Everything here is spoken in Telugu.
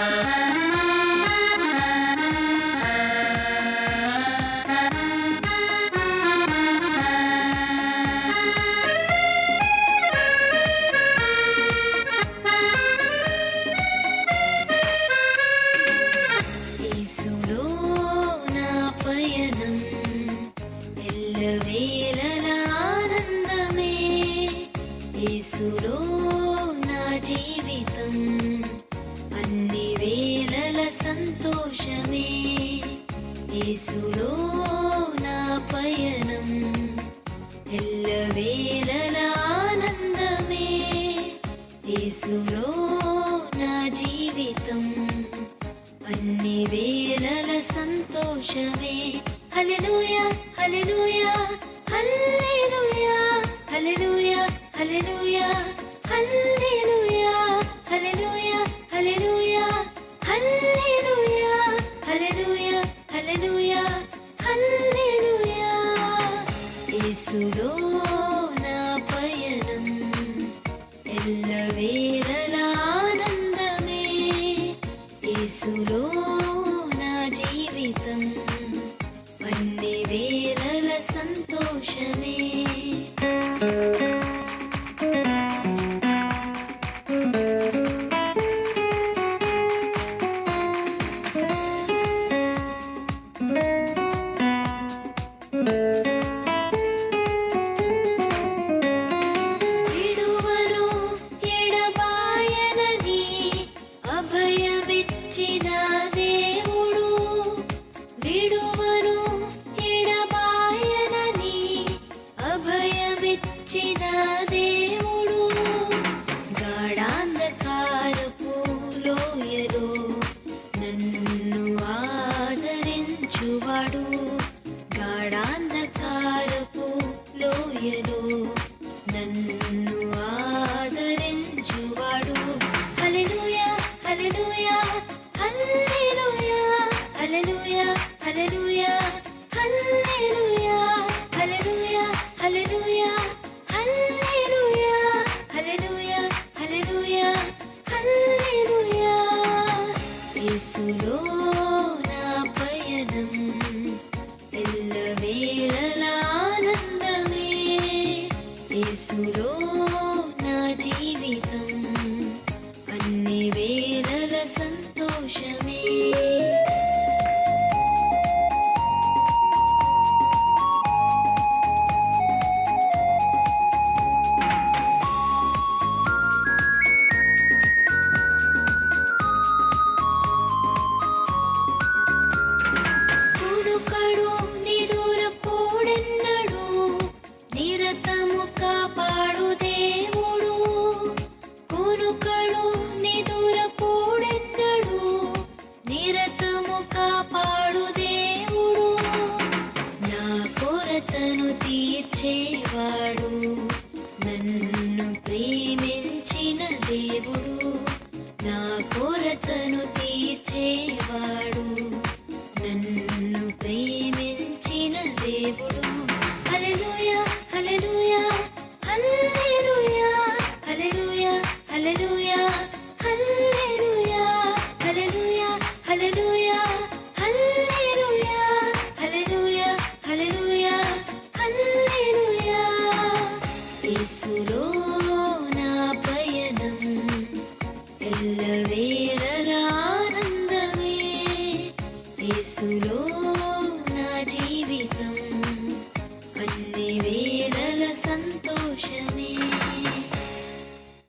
Uh-huh. యేసులో నా పయనం. ఎల్లవేళల ఆనందమే. యేసులో నా జీవితం. అన్ని వేళల సంతోషమే. హల్లెలూయా హల్లెలూయా హల్లెలూయా. tea.